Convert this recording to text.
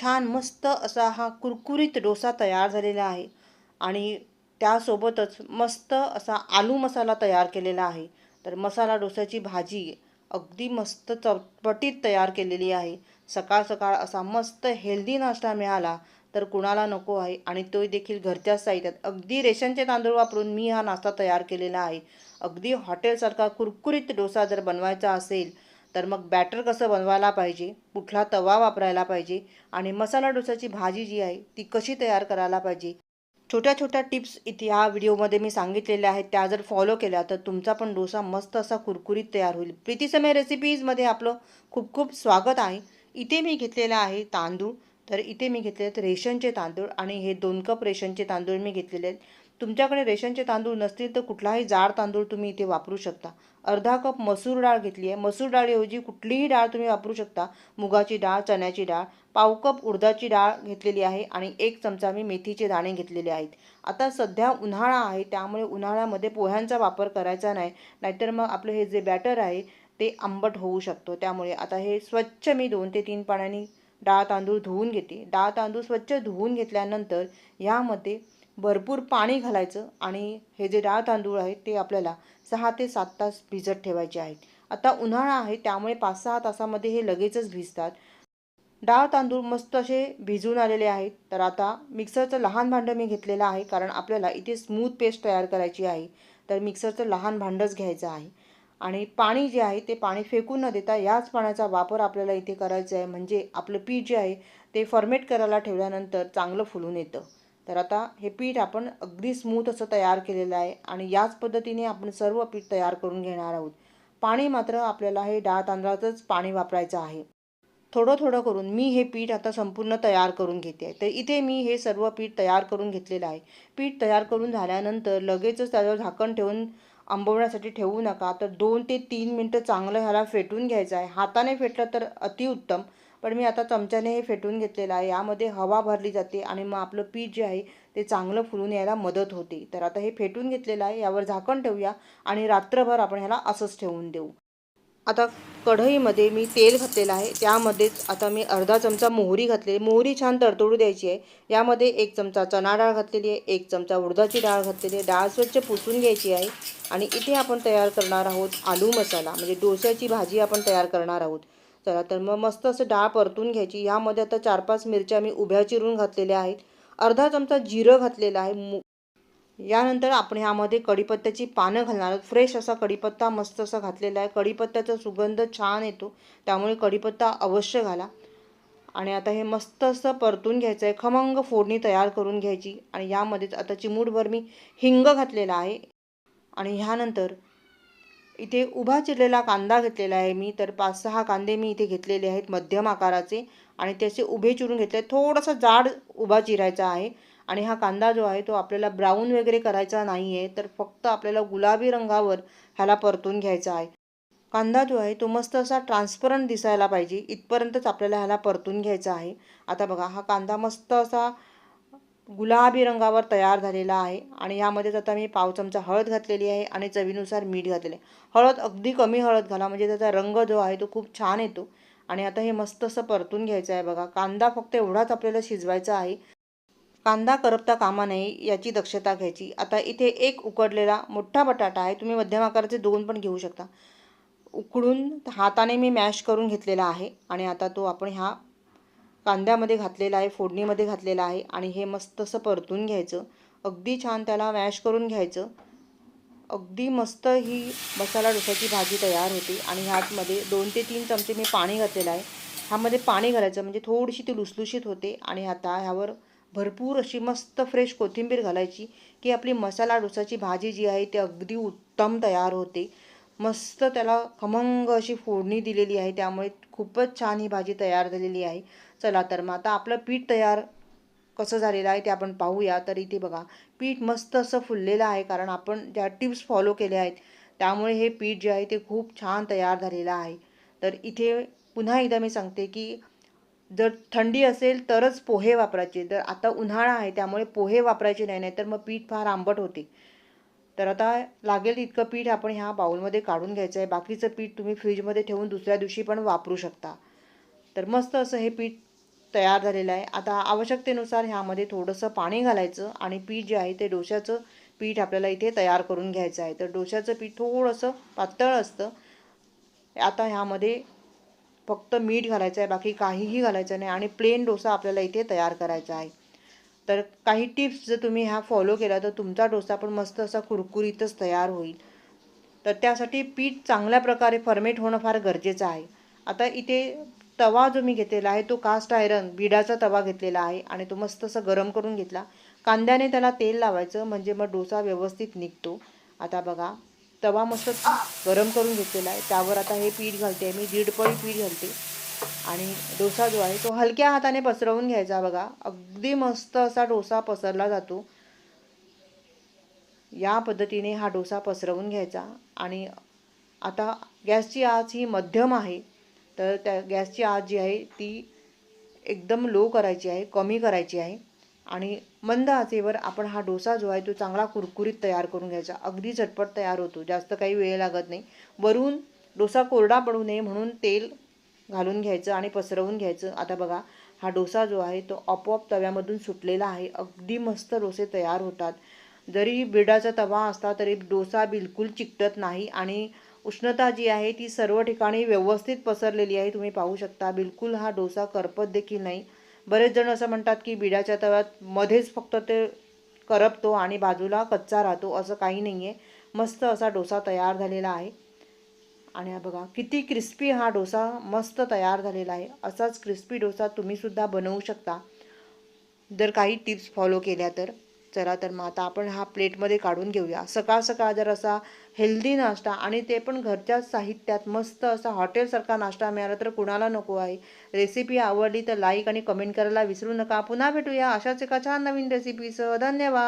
छान मस्त असा हा कुरकुरीत डोसा तयार झालेला आहे. आणि त्यासोबतच मस्त असा आलू मसाला तयार केलेला आहे. तर मसाला डोस्याची भाजी अगदी मस्त चटपटीत तयार केलेली आहे. सकाळ सकाळ असा मस्त हेल्दी नाश्ता मिळाला तर कुणाला नको आहे. आणि तो देखील घरच्याच साहित्यात. अगदी रेशनचे तांदूळ वापरून मी हा नाश्ता तयार केलेला आहे. अगदी हॉटेलसारखा कुरकुरीत डोसा जर बनवायचा असेल तर मग बॅटर कसं बनवायला पाहिजे? कुठला तवा वापरायला पाहिजे? आणि मसाला डोसाची भाजी जी आहे ती कशी तयार करायला पाहिजे? छोट्या छोट्या टिप्स इथे ह्या व्हिडिओमध्ये मी सांगितलेल्या आहेत. त्या जर फॉलो केल्या तर तुमचा पण डोसा मस्त असा कुरकुरीत तयार होईल. प्रीतीसमय रेसिपीजमध्ये आपलं खूप खूप स्वागत आहे. इथे मी घेतलेला आहे तांदूळ. तर इथे मी घेतले आहेत रेशनचे तांदूळ आणि हे दोन कप रेशनचे तांदूळ मी घेतलेले आहेत. तुमच्याकडे रेशनचे तांदूळ नसतील तर कुठलाही जाड तांदूळ तुम्ही इथे वापरू शकता. अर्धा कप मसूर डाळ घेतली आहे. मसूर डाळीऐवजी कुठलीही डाळ तुम्ही वापरू शकता. मुगाची डाळ चण्याची डाळ पाव कप उडदाची डाळ घेतलेली आहे आणि एक चमचा मी मेथीचे दाणे घेतलेले आहेत. आता सध्या उन्हाळा आहे त्यामुळे उन्हाळ्यामध्ये पोह्यांचा वापर करायचा नाही. नाहीतर मग आपलं हे जे बॅटर आहे ते आंबट होऊ शकतो. त्यामुळे आता हे स्वच्छ मी दोन ते तीन पाण्याने डाळ तांदूळ धुवून घेते. डाळ तांदूळ स्वच्छ धुवून घेतल्यानंतर ह्यामध्ये भरपूर पाणी घालायचं आणि हे जे डाळ तांदूळ आहेत ते आपल्याला सहा ते सात तास भिजत ठेवायचे आहेत. आता उन्हाळा आहे त्यामुळे पाच सहा तासामध्ये हे लगेचच भिजतात. डाळ तांदूळ मस्त असे भिजून आलेले आहेत. तर आता मिक्सरचं लहान भांडं मी घेतलेलं आहे कारण आपल्याला इथे स्मूथ पेस्ट तयार करायची आहे. तर मिक्सरचं लहान भांडंच घ्यायचं आहे. आणि पाणी जे आहे ते पाणी फेकून न देता याच पाण्याचा वापर आपल्याला इथे करायचा आहे. म्हणजे आपलं पीठ जे आहे ते फॉर्मेट करायला ठेवल्यानंतर चांगलं फुलून येतं. तर आता हे पीठ आपण अगदी स्मूथ असं तयार केलेलं आहे आणि याच पद्धतीने आपण सर्व पीठ तयार करून घेणार आहोत. पाणी मात्र आपल्याला हे डाळ तांदळाचंच पाणी वापरायचं आहे. थोडं थोडं करून मी हे पीठ आता संपूर्ण तयार करून घेते. आहे तर इथे मी हे सर्व पीठ तयार करून घेतलेलं आहे. पीठ तयार करून झाल्यानंतर लगेचच त्याचं झाकण ठेवून आंबवण्यासाठी ठेवू नका. तर दोन ते तीन मिनटं चांगलं ह्याला फेटून घ्यायचं आहे. हाताने फेटलं तर अतिउत्तम. पण मी आता चमच्याने हे फेटून घेतलेलं आहे. यामध्ये हवा भरली जाते आणि मग आपलं पीठ जे आहे ते चांगलं फुलून यायला मदत होते. तर आता हे फेटून घेतलेलं आहे. यावर झाकण ठेवूया आणि रात्रभर आपण ह्याला असंच ठेवून देऊ. आता कढईमध्ये मी तेल घातलेलं आहे. त्यामध्येच आता मी अर्धा चमचा मोहरी घातली मोहरी छान तडतडू द्यायची आहे. यामध्ये एक चमचा चणा डाळ घातलेली आहे. एक चमचा उडदाची डाळ घातलेली आहे. डाळ स्वच्छ पुसून घ्यायची आहे. आणि इथे आपण तयार करणार आहोत आलू मसाला. म्हणजे डोस्याची भाजी आपण तयार करणार आहोत. चला तर मग मस्त असं डाळ परतून घ्यायची. यामध्ये आता चार पाच मिरच्या मी उभ्या चिरून घातलेल्या आहेत. अर्धा चमचा जिरं घातलेलं आहे. मु यानंतर आपण ह्यामध्ये कढीपत्त्याची पानं घालणार आहोत. फ्रेश असा कढीपत्ता मस्त असा घातलेला आहे. कढीपत्त्याचा सुगंध छान येतो. त्यामुळे कढीपत्ता अवश्य घाला. आणि आता हे मस्त असं परतून घ्यायचं आहे. खमंग फोडणी तयार करून घ्यायची. आणि यामध्येच आता चिमूटभर मी हिंग घातलेला आहे. आणि ह्यानंतर इथे उभा चिरलेला कांदा घेतलेला आहे मी. तर पाच सहा कांदे मी इथे घेतलेले आहेत मध्यम आकाराचे. आणि त्याचे उभे चिरून घेतले. थोडासा जाड उभा चिरायचा आहे. आणि हा कांदा जो आहे तो आपल्याला ब्राऊन वगैरे करायचा नाही आहे तर फक्त आपल्याला गुलाबी रंगावर ह्याला परतून घ्यायचा आहे. कांदा जो आहे तो मस्त असा ट्रान्सपरंट दिसायला पाहिजे. इथपर्यंतच आपल्याला ह्याला परतून घ्यायचा आहे. आता बघा हा कांदा मस्त असा गुलाबी रंगावर तयार झालेला आहे आणि यामध्येच आता मी पाव चमचा हळद घातलेली आहे आणि चवीनुसार मीठ घातलेले हळद अगदी कमी हळद घाला म्हणजे त्याचा रंग जो आहे तो खूप छान येतो. आणि आता हे मस्त असं परतून घ्यायचं आहे बघा. कांदा फक्त एवढाच आपल्याला शिजवायचा आहे. कांदा करपता कामा नये याची दक्षता घ्यायची. आता इथे एक उकडलेला मोठा बटाटा आहे. तुम्ही मध्यम आकाराचे दोन पण घेऊ शकता. उकडून हाताने मी मॅश करून घेतलेला आहे. आणि आता तो आपण ह्या कांद्यामध्ये घातलेला आहे फोडणीमध्ये घातलेला आहे आणि हे मस्त असं परतून घ्यायचं. अगदी छान त्याला मॅश करून घ्यायचं. अगदी मस्त ही मसाला डोसाची भाजी तयार होते आणि ह्यातमध्ये दोन ते तीन चमचे मी पाणी घातलेलं आहे. ह्यामध्ये पाणी घालायचं म्हणजे थोडीशी ती लुसलुशीत होते आणि आता ह्यावर भरपूर अशी मस्त फ्रेश कोथिंबीर घालायची की आपली मसाला डोसाची भाजी जी आहे ती अगदी उत्तम तयार होते. मस्त त्याला खमंग अशी फोडणी दिलेली आहे त्यामुळे खूपच छान ही भाजी तयार झालेली आहे. चला तर मग आता आपलं पीठ तयार कसं झालेलं आहे ते आपण पाहूया. तर इथे बघा पीठ मस्त असं फुललेलं आहे कारण आपण ज्या टिप्स फॉलो केल्या आहेत त्यामुळे हे पीठ जे आहे ते खूप छान तयार झालेलं आहे. तर इथे पुन्हा एकदा मी सांगते की जर थंडी असेल तरच पोहे वापरायचे. तर आता उन्हाळा आहे त्यामुळे पोहे वापरायचे नाही नाही तर मग पीठ फार आंबट होते. तर आता लागेल इतकं पीठ आपण ह्या बाऊलमध्ये काढून घ्यायचं आहे. बाकीचं पीठ तुम्ही फ्रीजमध्ये ठेवून दुसऱ्या दिवशी पण वापरू शकता. तर मस्त असं हे पीठ तयार झालेला आहे. आता आवश्यकतेनुसार ह्यामध्ये थोडंसं पाणी घालायचं आणि पीठ जे आहे ते डोश्याचं पीठ आपल्याला इथे तयार करून घ्यायचं आहे. तर डोश्याचं पीठ थोडंसं पातळ असतं. आता ह्यामध्ये फक्त मीठ घालायचं आहे. बाकी काहीही घालायचं नाही आणि प्लेन डोसा आपल्याला इथे तयार करायचा आहे. तर काही टिप्स जर तुम्ही ह्या फॉलो केला तर तुमचा डोसा पण मस्त असा कुरकुरीतच तयार होईल. तर त्यासाठी पीठ चांगल्या प्रकारे फर्मेट होणं फार गरजेचं आहे. आता इथे तवा जो मी घेतलेला आहे तो कास्ट आयरन बिडाचा तवा घेतलेला आहे आणि तो मस्त असं गरम करून घेतला. कांद्याने त्याला तेल लावायचं म्हणजे मग डोसा व्यवस्थित निघतो. आता बघा तवा मस्त गरम करून घेतलेला आहे. त्यावर आता हे पीठ घालते मी दीड पळी पीठ घालते. आणि डोसा जो आहे तो हलक्या हाताने पसरवून घ्यायचा बघा. अगदी मस्त असा डोसा पसरला जातो. या पद्धतीने हा डोसा पसरवून घ्यायचा. आणि आता गॅसची आच ही मध्यम आहे. तर त्या गॅसची आच जी आहे ती एकदम लो करायची आहे कमी करायची आहे. आणि मंद आचेवर आपण हा डोसा जो आहे तो चांगला कुरकुरीत तयार करून घ्यायचा. अगदी झटपट तयार होतो. जास्त काही वेळ लागत नाही. वरून डोसा कोरडा पडू नये म्हणून तेल घालून घ्यायचं आणि पसरवून घ्यायचं. आता बघा हा डोसा जो आहे तो आपोआप तव्यामधून सुटलेला आहे. अगदी मस्त डोसे तयार होतात. जरी बिडाचा तवा असला तरी डोसा बिलकुल चिकटत नाही आणि उष्णता जी आहे ती सर्व ठिकाणी व्यवस्थित पसरलेली आहे. तुम्ही पाहू शकता बिलकुल हा डोसा करपत देखील नाही. बरेच जण असं म्हणतात की बिडाच्या तव्यात मध्येच फक्त ते करपतो आणि बाजूला कच्चा राहतो असं काही नाही आहे मस्त असा डोसा तयार झालेला आहे. आणि बघा किती क्रिस्पी हा डोसा मस्त तयार झालेला आहे. असाच क्रिस्पी डोसा तुम्हीसुद्धा बनवू शकता. जर काही टिप्स फॉलो केल्या तर. चला तर मग आता आपण हा प्लेटमध्ये काढून घेऊया. सकाळ सकाळ जर असा हेल्दी नाश्ता आणि ते पण घरच्याच साहित्यात मस्त असा हॉटेलसारखा नाश्ता मिळाला तर कुणाला नको आहे रेसिपी आवडली तर लाईक आणि कमेंट करायला विसरू नका. पुन्हा भेटूया अशाच एका छान नवीन रेसिपीसह धन्यवाद.